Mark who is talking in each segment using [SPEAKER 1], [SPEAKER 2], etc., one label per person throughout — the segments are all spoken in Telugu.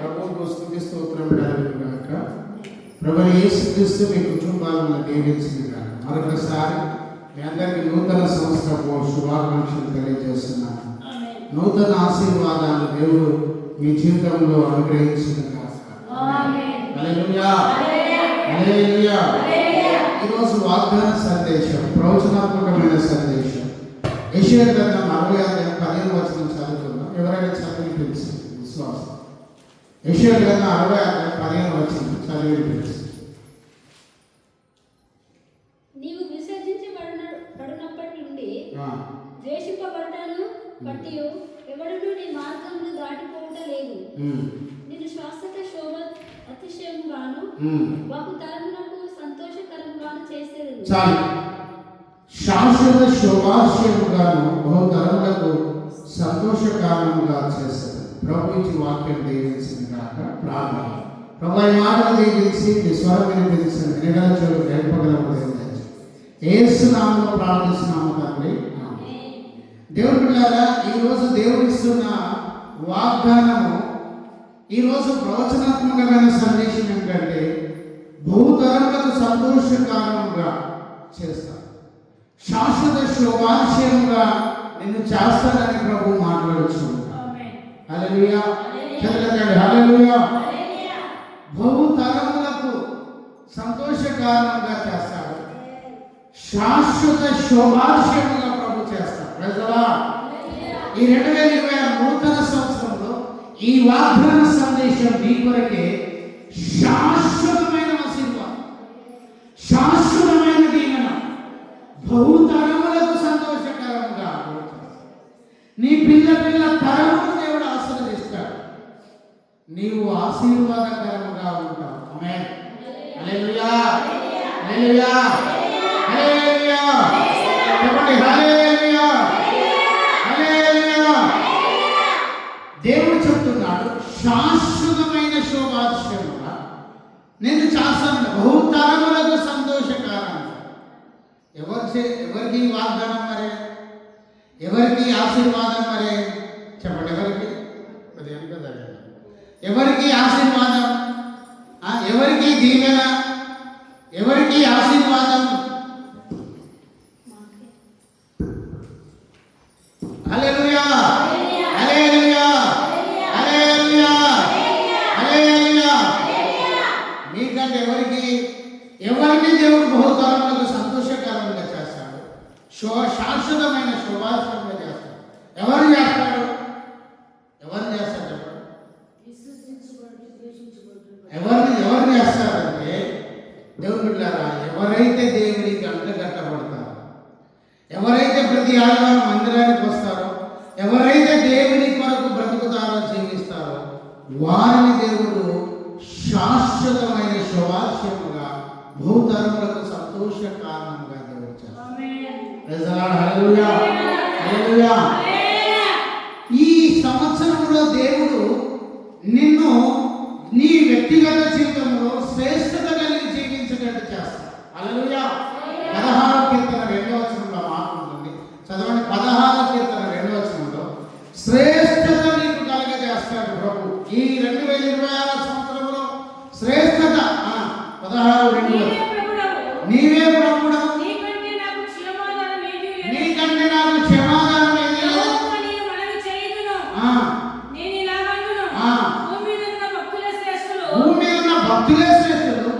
[SPEAKER 1] ప్రభువుకు స్తుతి స్తోత్రం కలుగుగాక ప్రభు యేసుక్రీస్తు మీ కుటుంబాలను దీవించింది కాక మరొకసారి మీ అందరికీ నూతన సంవత్సరపు శుభాకాంక్షలు తెలియజేస్తున్నాను. నూతన ఆశీర్వాదాలు దేవుడు మీ జీవితంలో అనుగ్రహించిన కాక ఈరోజు వాగ్దాన సందేశం ప్రవచనాత్మకమైన సందేశం. యెషయా గ్రంథం అరవై అధ్యాయం పదిహేను వచనం చదువుకుందాం. ఎవరైనా చదివి పిలిచి విశ్వాసం యెషయా గ్రంథం అరవై పదిహేను వచనం చదివి పిలిచి
[SPEAKER 2] నీవు విసర్జించబడిన పడినప్పటి నుండి ద్వేషింపబడ్డాను బట్టి ఎవడును నీ మార్గమును దాటిపోవట లేదు. నిన్ను శాశ్వత శోభ అతిశయముగాను బహు తరమునకు సంతోషకరంగాను చేసేది
[SPEAKER 1] చాలు. శాశ్వత శుభాశయముగాను బహుతరములకు సంతోషకారణంగా చేస్తారు ప్రభు ఇచ్చి వాక్యం దీవించిన కాక ప్రార్థన. ప్రభు ఈ మాటలు దీవించి మీ స్వరం వినిపించిన వినగల చెడు నేర్పగలము ఏసు నామంలో ప్రార్థిస్తున్నాము తండ్రి. ఆమేన్. దేవుడి పిల్లారా ఈరోజు దేవుడు ఇస్తున్న వాగ్దానము ఈరోజు ప్రవచనాత్మకమైన సందేశం ఏంటంటే బహుతరములకు సంతోషకారణంగా చేస్తాను శాశ్వత శోభాశయంగా నిన్ను చేస్తానని ప్రభు మాట్లాడచ్చు హల్లెలూయా. చదవండి హల్లెలూయా. బహుతరములకు సంతోషకారణంగా చేస్తాడు. శాశ్వత శోభాశయముగా ప్రభు చేస్తాడు. ప్రజలా ఈ రెండు వేల ఇరవై ఆరు నూతన సంవత్సరంలో ఈ వాగ్దాన సందేశం మీ కొరకే శాశ్వతమైన ఆశీర్వాదం శాశ్వతమైన దీవెన బహుతరములకు సంతోషకరంగా నీ పిల్ల పిల్ల తరమును నీవు ఆశీర్వాదకరముగా ఉంటావు. ఆమేన్ హల్లెలూయా హల్లెలూయా హల్లెలూయా చెప్పండి హల్లెలూయా హల్లెలూయా దేవుడు చెప్తున్నాడు శాశ్వతమైన శోభాశ్రముగా నేను చేస్తాను బహుతరములకు సంతోషకారంగా ఎవరు చే- ఎవరికి ఈ వాగ్దానం మరి? ఎవరికి ఈ ఆశీర్వాదం మరి? ఎవరికి ఆశీర్వాదం ఆ, ఎవరికి దీవెన ఎవరికి ఆశీర్వాదం హల్లెలూయా హల్లెలూయా హల్లెలూయా హల్లెలూయా మీకంటే ఎవరికి ఎవరికి దేవుడు బహుతరములకు సంతోషకరంగా చేస్తాడు శో శాశ్వతమైన శుభాశ్రంగా చేస్తాడు ఎవరు చేస్తాడు ఎవరు చేస్తాడు చెప్పండి ఎవరిని ఎవరు చేస్తారంటే దేవుని బిడ్డారా ఎవరైతే దేవునికి అంటగట్టబడతారో ఎవరైతే ప్రతి ఆదివారం మందిరానికి వస్తారో ఎవరైతే దేవుని కొరకు బ్రతుకుతారో జీవిస్తారో వారిని దేవుడు శాశ్వతమైన శుభాశయముగా భూతరములకు సంతోష కారణంగా దేవుడు. ఈ సంవత్సరంలో దేవుడు నిన్ను నీ వ్యక్తిగత జీవితంలో శ్రేష్టత కలిగి జీవించేటట్టు చేస్తాడు. అలలుయా పదహారు కీర్తన రెండవ పదహారు రెండు నీవే ప్రభుడవు. నీకంటే నాకు క్షమాదానం. భూమి ఉన్న భక్తులే శ్రేష్ఠులు.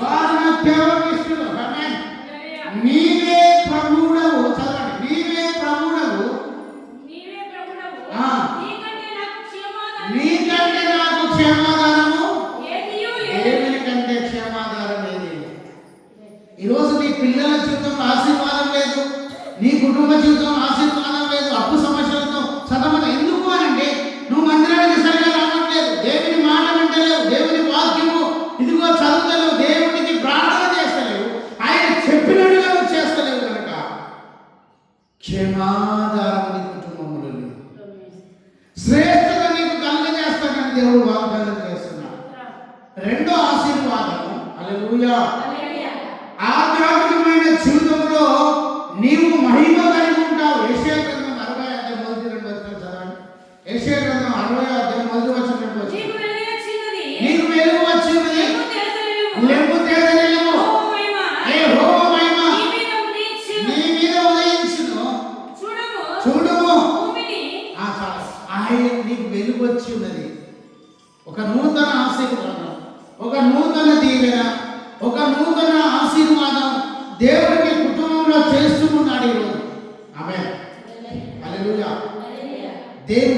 [SPEAKER 1] వారు నాకు కేవలం ఇష్టలు. నీవే నీ కుటుంబ జీవితంలో ఆశీర్వాదం లేదు అప్పు సమస్యలతో సతమత. ఎందుకు అని అంటే నువ్వు మందిరానికి సరిగా రావట్లేదు. దేవుని మాట వింటలేవు దేవుని వాక్యము ఇదిగో చదువుతలేవు దేవునికి ప్రార్థన చేస్తలేవు ఆయన చెప్పినట్టుగా నువ్వు చేస్తలేవు కనుక. క్షమాదానం నీ కుటుంబంలో లేదు. శ్రేష్టత నీకు కలుగజేస్తానని దేవుడు వాగ్దానం చేస్తున్నాడు. రెండో ఆశీర్వాదము హల్లెలూయా యెషయా గ్రంథం 60 అధ్యాయం మొదటి వచనం నుండి నీ మీద ఉదయించును. చూడము. చూడము. నీకు వెలుగు వచ్చి ఒక నూతన ఆశీర్వాదం. ఒక నూతన దీవెన. ఒక నూతన ఆశీర్వాదం దేవుడు మీ కుటుంబంలో చేస్తూ ఉన్నాడు ఈరోజు. ఆమె దేవుడు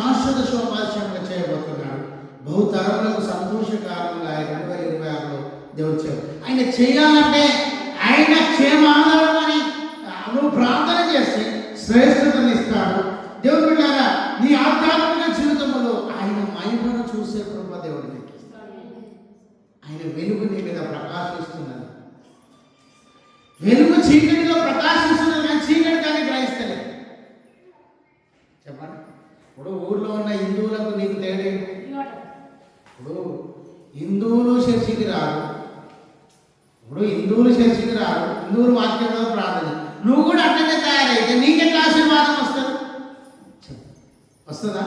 [SPEAKER 1] శాశ్వత శోభాశ్యంగా చేయబోతున్నాడు. బహుతరములకు సంతోషకారంగా ఆయన రెండు వేల ఇరవై ఆరులో దేవుడు చేయాలి ఆయన చేయాలంటే ఆయన క్షేమ అని నువ్వు ప్రార్థన చేస్తే శ్రేష్ఠతను ఇస్తాడు. దేవుడు బిడ్డారా నీ ఆధ్యాత్మిక జీవితంలో ఆయన మహిమను చూసే కృప దేవుడికి ఆయన వెలుగు నీ మీద ప్రకాశిస్తున్నది. వెలుగు చీకటి ప్రకాశిస్తున్నది కానీ చీకటి కానీ గ్రహిస్తలేదు చెప్పండి ఇప్పుడు ఊర్లో ఉన్న హిందువులకు నీకు తేడా? ఇప్పుడు హిందువులు చర్చికి రారు. ఇప్పుడు హిందువులు చర్చికి రారు. హిందువులు వాక్యంలో ప్రార్థన. నువ్వు కూడా అట్లనే తయారైతే నీకెట్లా ఆశీర్వాదం వస్తుంది. వస్తుందా?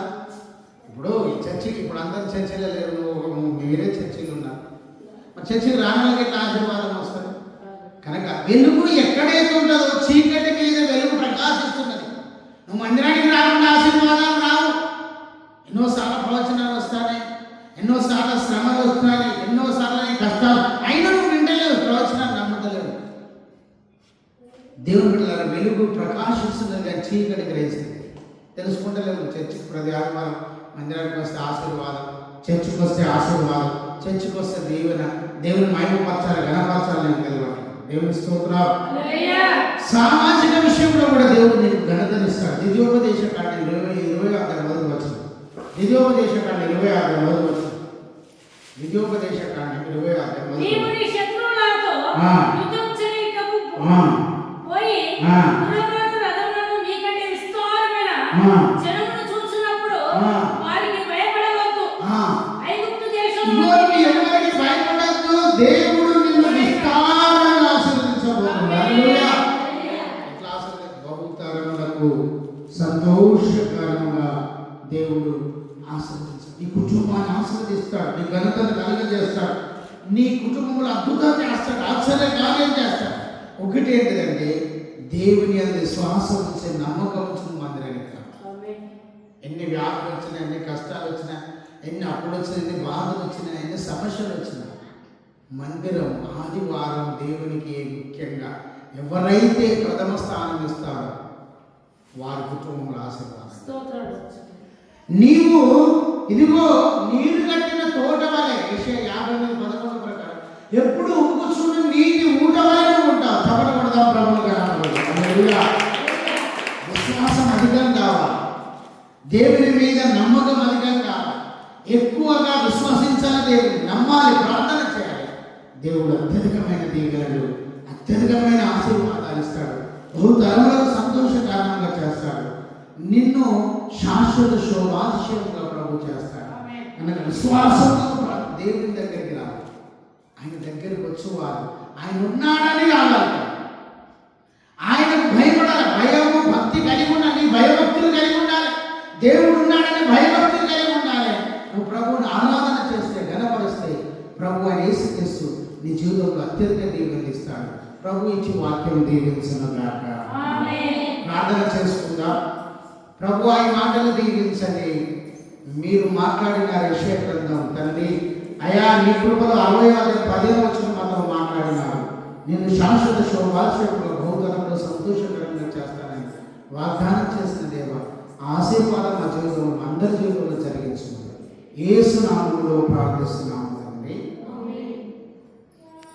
[SPEAKER 1] ఇప్పుడు ఈ చర్చికి ఇప్పుడు అందరు చర్చిలో లేరు. మీరే చర్చిలు ఉన్నారు మరి చర్చికి రావడానికి ఎట్లా ఆశీర్వాదం వస్తుంది? కనుక వెలుగు ఎక్కడైతే ఉంటుందో చీకటి మీద వెలుగు ప్రకాశిస్తున్నది. నువ్వు మందిరానికి వస్తాయి ఎన్నోసార్లు నీ కష్టాలు. అయినా నువ్వు వింటలేవు ప్రవచనాలు నమ్మతలేవు దేవుని బిడ్డలారా వెలుగు ప్రకాశిస్తున్నది కానీ చీకటి గ్రహిస్తుంది. తెలుసుకుంటలేము చర్చికి ప్రతి ఆదివారం మందిరానికి వస్తే ఆశీర్వాదం చర్చికి వస్తే ఆశీర్వాదం చర్చికి వస్తే దీవెన దేవుని మైమపరచాలి గణపరచాలి నేను తెలియదు దేవుని స్తోత్రాలు. సామాజిక విషయంలో కూడా దేవుడు నీకు ఘనతనిస్తాడు ద్వితీయోపదేశ కాండ ఇరవై ఇరవై ఆరు మొదలు వచ్చింది ద్వితీయోపదేశ కాండ ఇరవై ఆరు మొదలు వచ్చింది ద్వితీయోపదేశ కాండ ఇరవై ఆరు
[SPEAKER 3] నీవు నీ శత్రువులతో. యుద్ధం పోయి రథములను నీకంటే విస్తారమైన. జనమును చూసినప్పుడు. వారికి భయపడవద్దు. ఐగుప్తు దేశం
[SPEAKER 1] ఇదిగో నీ ఎవరికి నీ కుటుంబంలో అద్భుతం చేస్తాడు ఆశ్చర్య కార్యం చేస్తాడు? ఒకటి ఏంటిదంటే దేవుని అది శ్వాసం ఉంచే నమ్మకం ఉంచిన మందిరానికి. ఎన్ని వ్యాధులు వచ్చినా ఎన్ని కష్టాలు వచ్చినా ఎన్ని అప్పులు వచ్చినా ఎన్ని బాధలు వచ్చినా ఎన్ని సమస్యలు వచ్చినా మందిరం ఆదివారం దేవునికి ముఖ్యంగా ఎవరైతే ప్రథమ స్థానం ఇస్తారో వారి కుటుంబంలో ఆశీర్వాదం. నీవు ఇదిగో నీరు కట్టిన తోట వలె విషయ యాభై ఎనిమిది పదకొండు ప్రకారం. ఎప్పుడు ఉప్పుచున్న నీటి ఊట వలె ఉంటావు. చపడకూడదా ప్రభువు విశ్వాసం అధికం కావాలి. దేవుని మీద నమ్మకం అధికం కావాలి. ఎక్కువగా విశ్వసించాలి దేవుని. నమ్మాలి ప్రార్థన చేయాలి. దేవుడు అత్యధికమైన దీవెనలు అత్యధికమైన ఆశీర్వాదాలు ఇస్తాడు. బహుతరములకు సంతోష కారణంగా చేస్తాడు. నిన్ను శాశ్వత శోభాతిశయంగా ప్రభు చేస్తాడు. కనుక విశ్వాసంతో దేవుని దగ్గరికి రావాలి ఆయన దగ్గరికి వచ్చేవారు. ఆయన ఉన్నాడని రావాలి ఆయనకు భయపడాలి. భయము భక్తి కలిగి ఉండాలి. భయభక్తులు కలిగి ఉండాలి. దేవుడు ఉన్నాడని భయభక్తులు కలిగి ఉండాలి. నువ్వు ప్రభువుని ఆరాధన చేస్తే ఘనపరిస్తే ప్రభు ఆయన యేసుక్రీస్తు నీ జీవితంలో అత్యధిక దీవెనలు ఇస్తాడు. ప్రభు ఇచ్చి వాక్యం దీవించను గాక ప్రార్థన చేసుకుందాం. ప్రభు ఈ మాటలు దీవించండి. మీరు మాట్లాడిన విషయ గ్రంథం తండ్రి అయా నీ కృపలో అరవై ఆరు పదే వచ్చిన మాత్రం మాట్లాడినారు నేను శాశ్వత శోభాశ్వరంలో బహుతరంలో సంతోషకరంగా చేస్తానని వాగ్దానం చేసిన దేవ ఆశీర్వాదం మా జీవితంలో అందరి జీవితంలో జరిగించుకుంది. ఏసు నామంలో ప్రార్థిస్తున్నాం.